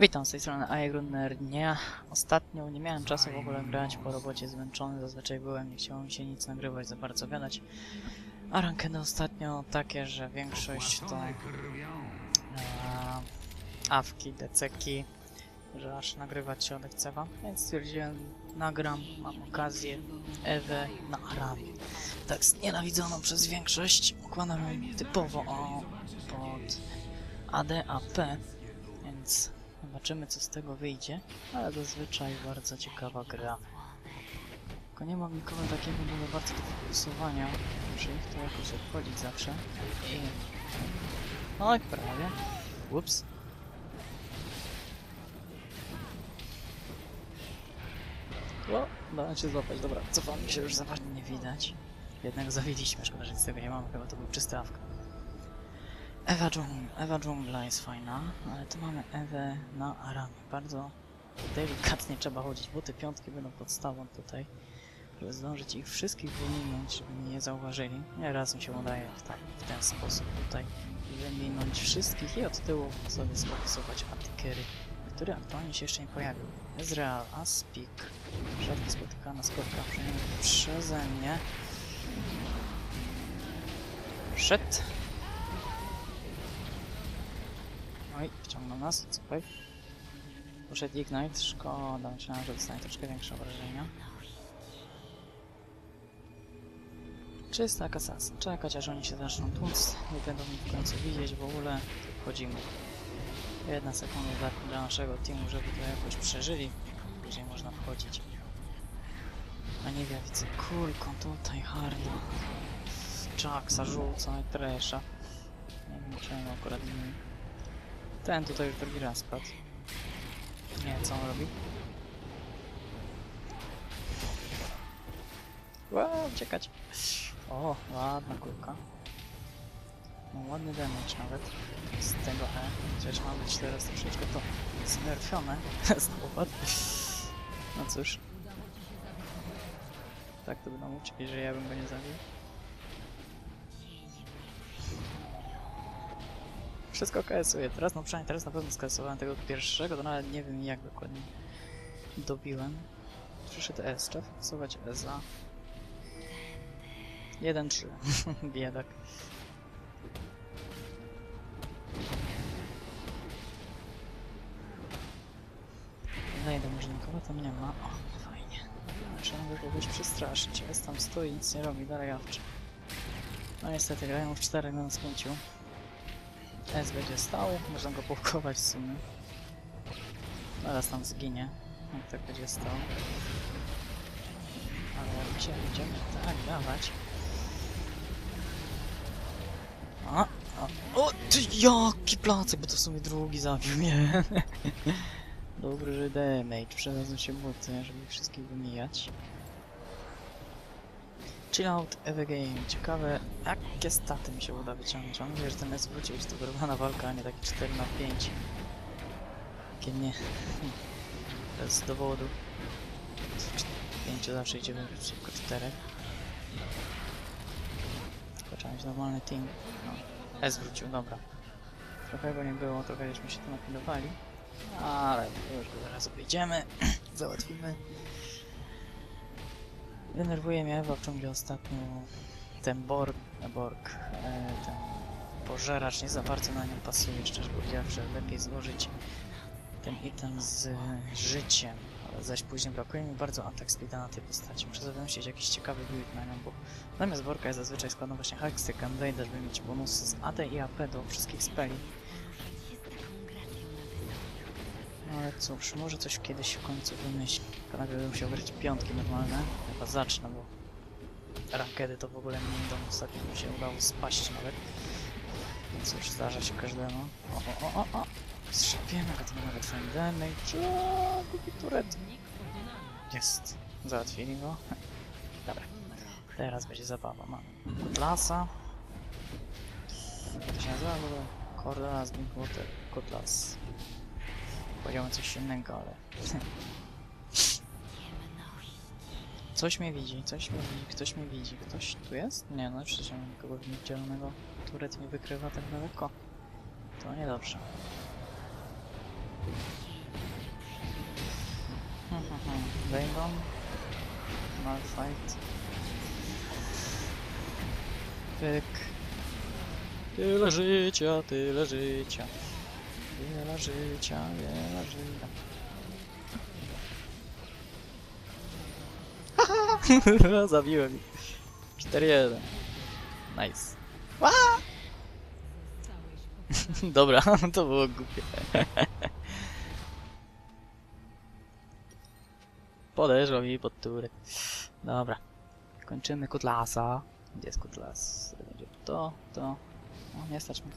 Witam z tej strony Aegrunner. Nie, ostatnio nie miałem czasu w ogóle grać po robocie zmęczony, zazwyczaj byłem, nie chciało mi się nic nagrywać, za bardzo gadać. A rankedy ostatnio takie, że większość to e, awki, deceki, że aż nagrywać się odechcewa, więc stwierdziłem, nagram, mam okazję, Ewę na Arabii. Tak znienawidzoną przez większość, układam typowo o, pod ADAP, więc zobaczymy co z tego wyjdzie, ale zazwyczaj bardzo ciekawa gra. Tylko nie mam nikogo takiego dużo bardzo do fokusowania, muszę ich to jakoś obchodzić zawsze. I... Oj, prawie. Ups. O, dałem się złapać, dobra, cofamy się już za bardzo nie widać. Jednak zawiliśmy, szkoda, że nic z tego nie mamy, chyba to był czysty awka. Ewa, dżung Ewa dżungla jest fajna, ale tu mamy Ewę na Aramie. Bardzo delikatnie trzeba chodzić, bo te piątki będą podstawą tutaj, żeby zdążyć ich wszystkich wyminąć, żeby mnie nie zauważyli. Nie raz mi się udaje w, tak, w ten sposób tutaj wyminąć wszystkich i od tyłu sobie sfokusować antykery, który aktualnie się jeszcze nie pojawił. Ezreal, Aspik, rzadko spotykana skotka, przynajmniej przeze mnie. Shit. Oj, wciągnął nas, słuchaj. Poszedł Ignite, szkoda, myślałem, że dostanie troszkę większe obrażenia. Czysta asasyn. Czekać aż oni się zaczną tłuc, nie będą mnie w końcu widzieć w ogóle, wchodzimy. Jedna sekunda dla, naszego teamu, żeby to jakoś przeżyli. Później można wchodzić. A nie wiem, widzę kulką tutaj, harda. Jacksa rzuca i tresza. Nie wiem czemu akurat nie ten tutaj już drugi raz padł. Nie wiem co on robi. Wow, uciekać. O, ładna kulka. No ładny damage nawet z tego E. Chociaż ma być teraz troszeczkę to znerfione. Znowu padł. No cóż. Tak to będą uciekli, że ja bym go nie zabił. Wszystko KS-uję. Teraz, no przynajmniej teraz na pewno skasowałem tego pierwszego, to nawet nie wiem jak dokładnie dobiłem. Przyszedł S, trzeba fokusować ESA. 1-3. Biedak. Zajdę może nikogo tam nie ma. O, fajnie. Trzeba by kogoś przestraszyć. S tam stoi, nic nie robi, dalej awczy. No niestety, grają w 4 na skąciu. S będzie stał, można go połkować w sumie. Zaraz tam zginie, jak tak będzie stał. Ale gdzie będziemy tak dawać? A, a, o, ty jaki placek, bo to w sumie drugi zabił mnie. Dobry, że damage, przydadzą się boty, żeby ich wszystkich wymijać. Chill out every game. Ciekawe, jakie staty mi się uda wyciągnąć. Mam nadzieję, że ten S wróci, jest to walka, a nie taki 4 na 5. Takie nie... Bez dowodu. 5 zawsze idzie przeciwko 4. Tylko trzeba mieć normalny team. No. S wrócił, dobra. Trochę go nie było, trochę żeśmy się tu napilowali. Ale już go zaraz obejdziemy. Załatwimy. Denerwuje mnie Ewa ciągle ostatnio ten Borg, e, Borg, e, ten pożeracz nie za bardzo na nią pasuje, szczerze powiedziawszy, lepiej złożyć ten item z e, życiem, zaś później brakuje mi bardzo atak speeda na tej postaci, muszę wymyślić jakiś ciekawy build na nią, bo zamiast Borka ja zazwyczaj składam właśnie Hexy, Gunblade, żeby mieć bonusy z AD i AP do wszystkich speli. Ale cóż, może coś kiedyś w końcu wymyśli. To najpierw bym musiał grać piątki normalne. Chyba zacznę, bo rankedy to w ogóle nie idą. Ostatnio mi się udało spaść nawet. Cóż, zdarza się każdemu. O, o, o, o! Strzepiemy go, to nawet fajny damage. O, głupi turet. Jest. Załatwili go. Dobra. Teraz będzie zabawa. Mamy Kotlasa. Jak to się nazywa ogóle? Cordalas, Drinkwater, Kotlas. Powiedziałem coś innego, ale... Coś mnie widzi, coś mnie widzi, ktoś mnie widzi. Ktoś tu jest? Nie, no przecież nie mam nikogo widzialnego. Turet mnie wykrywa tak daleko. To niedobrze. Rainbow. Malfight. Pyk. Tyle życia, tyle życia. Wiele życia, wiele życia. Zabiłem ich. 4-1. Nice. Dobra, to było głupie. Podeszło mi pod turek. Dobra. Kończymy kutlasa. Gdzie jest kutlas? To, to. O, nie stać mi.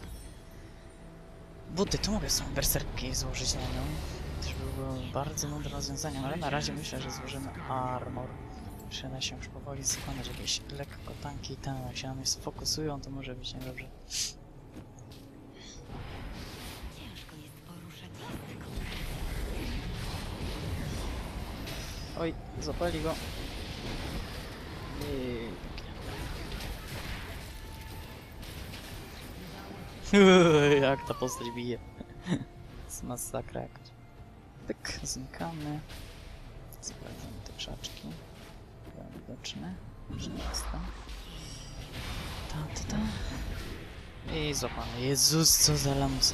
Buty, tu mogę sobie berserki złożyć na nią. To by było bardzo mądre rozwiązanie, ale na razie myślę, że złożymy armor. Zaczyna się już powoli składać jakieś lekko tanki i tam, jak się na mnie sfokusują, to może być niedobrze. Ciężko jest poruszać języką. Oj, zapali go. I... Jak ta postać bije. jest masakra jakaś. Pyk, znikamy. Sprawdzamy te krzaczki. Chyba widoczne. Że nie jest tam. Ta, ta, ta. I złapany. Jezus, co za lamus.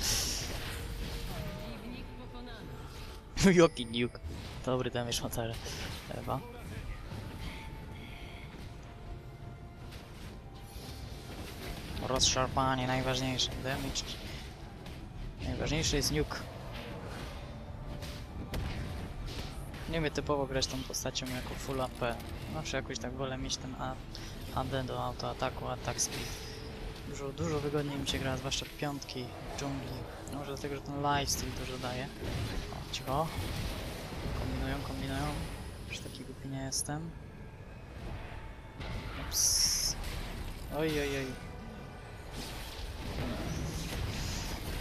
Jaki nuke. Dobry damage mocarze. Ewa. Rozszarpanie najważniejsze. Damage. Najważniejszy jest nuke. Nie umiem typowo grać tą postacią jako full AP. Zawsze jakoś tak wolę mieć ten A AD do autoataku, attack speed. Dużo, dużo wygodniej mi się gra, zwłaszcza piątki, dżungli. No, Może dlatego, że ten lifesteal dużo daje. O, cicho. Kombinują, kombinują. Już taki głupi nie jestem. Ups. Oj, oj, oj.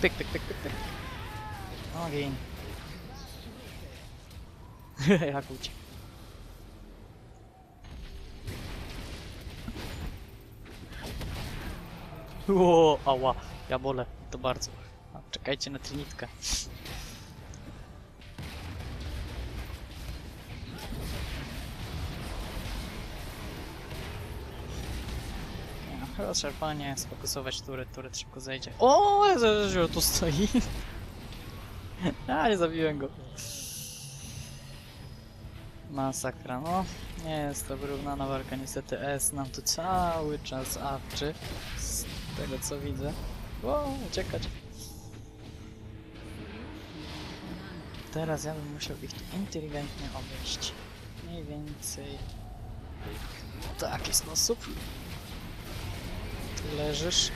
Pyk, pyk, pyk, pyk, pyk. Ogień. Jak uciekł. Ło, ała, ja bolę, to bardzo. A, czekajcie na trinitkę. Rozszarpanie, sfokusować turet, turet szybko zejdzie. O, że tu stoi. A, nie zabiłem go. Masakra, no. Nie jest to wyrównana walka, niestety S nam tu cały czas awczy. Z tego co widzę. O, uciekać. Teraz ja bym musiał ich tu inteligentnie obejść. Mniej więcej w taki sposób. Leżysz.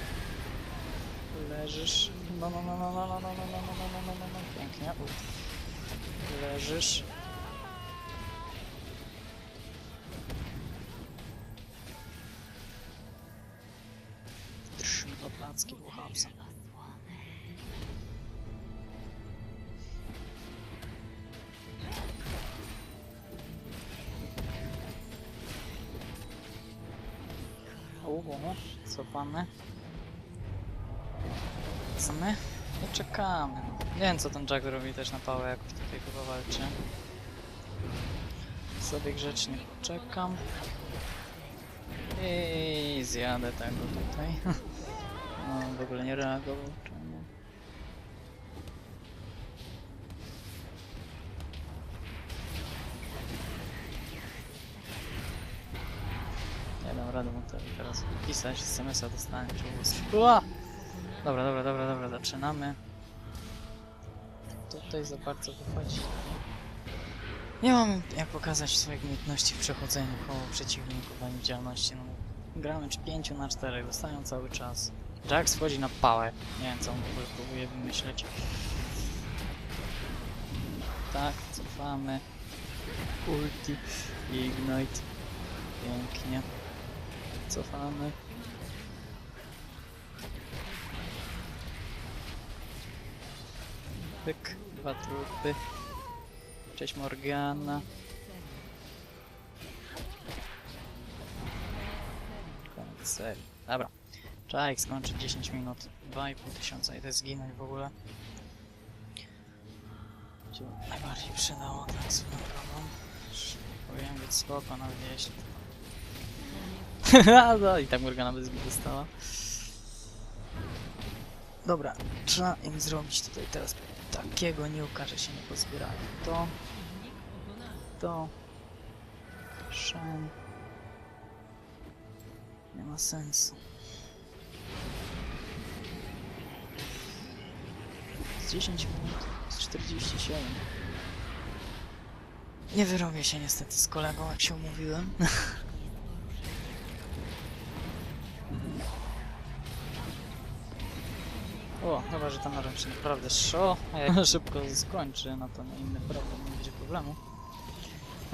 Leżysz. No, no, no, no, no, no, no, no, no, no, no, no, no, no, pięknie. Leżysz. Mi do placki, uchapsa. Cofamy. Co my? I czekamy. Nie wiem co ten Jack robi też na pałę, jak tutaj chyba walczy. Sobie grzecznie poczekam. I zjadę tego tutaj. No, w ogóle nie reagował. Czemu? Nie dam rady mu to teraz pisać, SMS-a dostałem czy! Dobra, dobra, dobra, dobra, zaczynamy. Tutaj za bardzo wychodzi. Nie mam jak pokazać swoich umiejętności w przechodzeniu koło przeciwników ani działalności. No, gramy czy 5 na 4, dostają cały czas. Jax wchodzi na pałę. Nie wiem co on próbuje wymyśleć. Tak, cofamy. Ulti. Ignite. Pięknie. Cofamy. Pyk, dwa trupy. Cześć Morgana. Koniec serii. Dobra. Trzeba ich skończyć 10 minut. 2,5 tysiąca. Idę zginąć w ogóle. się najbardziej przydało, tak swoją drogą. Powinien być spoko, nawet jeśli to... no i tak Morgana bez mi dostała. Dobra, trzeba im zrobić tutaj teraz takiego niuka, że się nie pozbierają. To... To... Shen... Nie ma sensu. Z 10 minut, z 47. Nie wyrobię się niestety z kolegą, jak się umówiłem. że tam narzędź się naprawdę szo, a jak szybko skończy, no to inny problem, nie będzie problemu.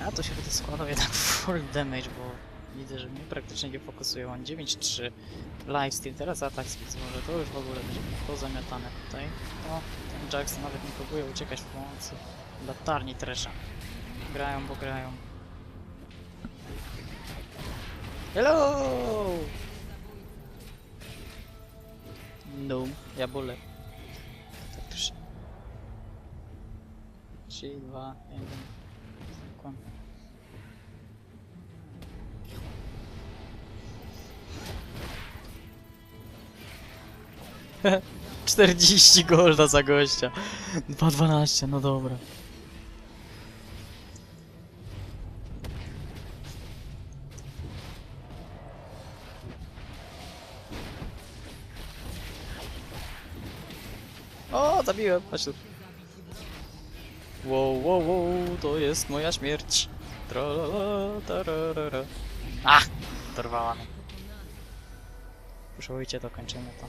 A to się będzie składał jednak full damage, bo widzę, że mnie praktycznie nie fokusuje. On 9-3 lifesteal, teraz atak speed może to już w ogóle będzie pozamiatane tutaj. O, ten Jackson nawet nie próbuje uciekać w pomocy latarni Tresha. Grają, bo grają. Hello! No, ja bolę. 3, 2, 1. Zwykłam. Czterdzieści golda za gościa. 2,12, no dobra. O, zabiłem, chodź tu. Wow, wow, wow, to jest moja śmierć. Tralala, tararara. Ach, dorwała mnie. Poszłujcie, to kończymy to.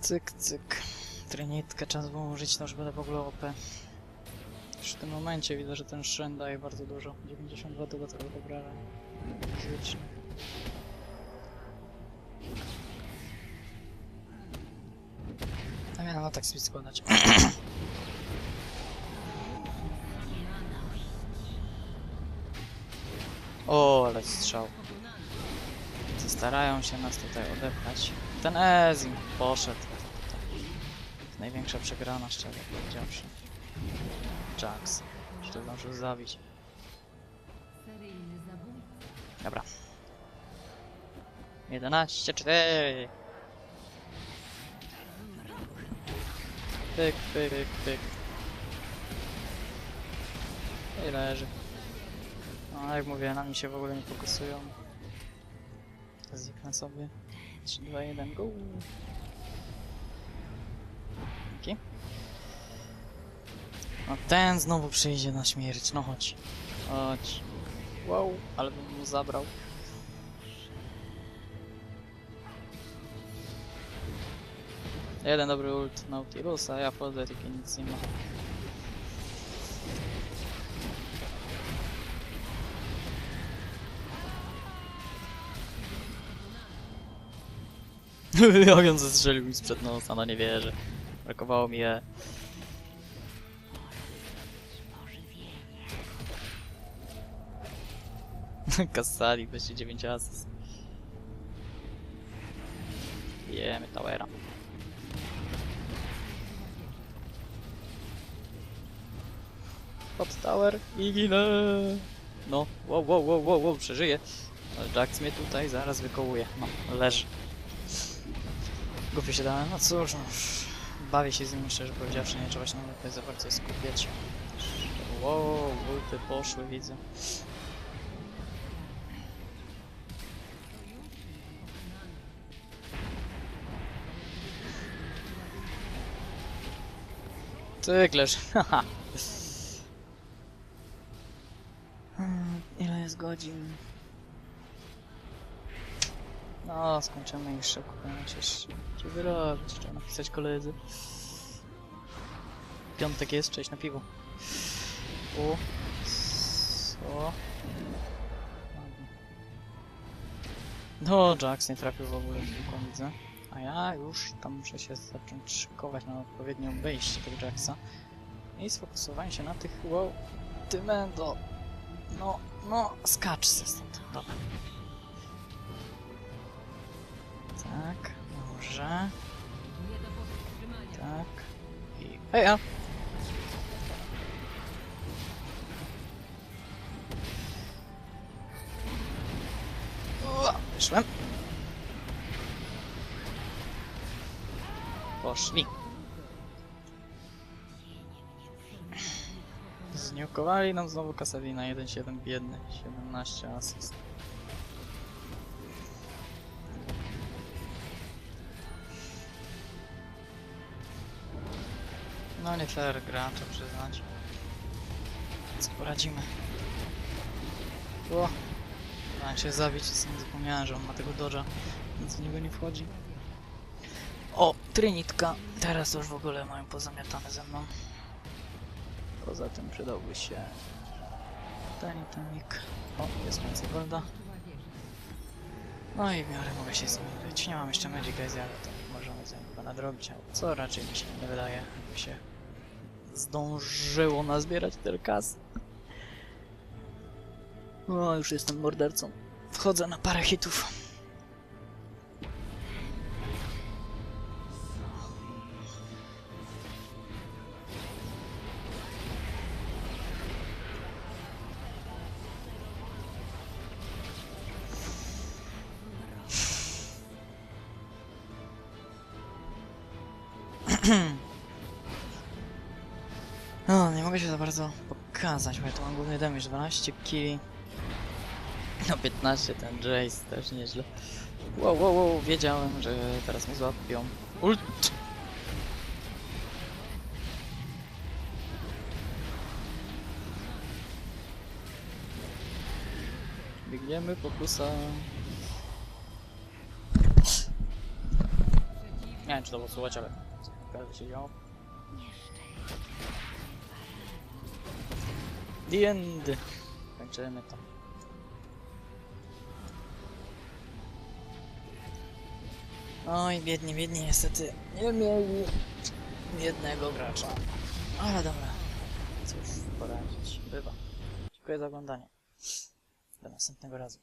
Cyk, cyk. Trenietkę trzeba włożyć, to już będę w ogóle OP. Już w tym momencie widzę, że ten Shen daje bardzo dużo. 92 tego tego pobrałem. Fizycznie. Miałem atak speed składać. o, ale strzał. Starają się nas tutaj odepchać. Ten Ezim poszedł. Największa przegrana, szczerze powiedziawszy. Jax. Jeszcze zdążył zabić. Dobra. 11, Pyk, pyk, pyk, pyk. I leży. No, jak mówię, na mnie się w ogóle nie fokusują. Zniknę sobie. 3, 2, 1, go! Dzięki. No ten znowu przyjdzie na śmierć, no chodź. Chodź. Wow, ale bym mu zabrał. Jeden dobry ult Nautilusa, ja wchodzę, tylko nic nie ma. Jak on zestrzelił mi sprzed nosa, no nie wierzę. Brakowało mi je. Kassali, 29 asyst. Jemy towera. Pod tower i ginę. No, wow, wow, wow, wow, wow, przeżyję. Ale Jax mnie tutaj zaraz wykołuje. No, leży. Głupio się dałem, no cóż, no. Bawię się z nim szczerze powiedziawszy, nie trzeba się nawet za bardzo skupiać. Wow, ulty poszły, widzę. Cyklerz, haha. Godzin? No, skończymy już szybko, chociaż cię wyrobić, trzeba napisać koledzy. Piątek jest, cześć na piwo. O, co? No, Jax nie trafił w ogóle tylko widzę. A ja już tam muszę się zacząć szykować na odpowiednie obejście tego Jacksa. I sfokusowanie się na tych, wow, ty mendo. No, no, skacz se stąd, dobra. Tak, może. Tak. I... Hej, a! Ua, Wyszłem. Poszli. Zniukowali nam znowu Kasadina 1-7 biedny. 17 asyst. No nie fair gra, to przyznać. Co poradzimy? O! Dałem się zabić, sam zapomniałem, że on ma tego dodża. Nic niego nie wchodzi. O! Trinitka! Teraz już w ogóle mają pozamiatane ze mną. Poza tym przydałby się... Tanitanik. O, jest więcej golda. No i w miarę mogę się z nim być. Nie mam jeszcze Magic Eyes, ale to możemy nim chyba nadrobić, co raczej mi się nie wydaje, jakby się zdążyło nazbierać tyle kasy. O, już jestem mordercą. Wchodzę na parę hitów. No, nie mogę się za bardzo pokazać, bo ja tu mam główny damage 12 killi. No 15 ten Jace też nieźle. Wow, wow, wow, wiedziałem, że teraz mnie złapią. Ult! Biegniemy, pokusa. Nie wiem, czy to było słuchać, ale się działo. The end. Kończymy to. Oj, biedni, biedni, niestety nie mieli jednego gracza. Ale dobra. Cóż, poradzić. Bywa. Dziękuję za oglądanie. Do następnego razu.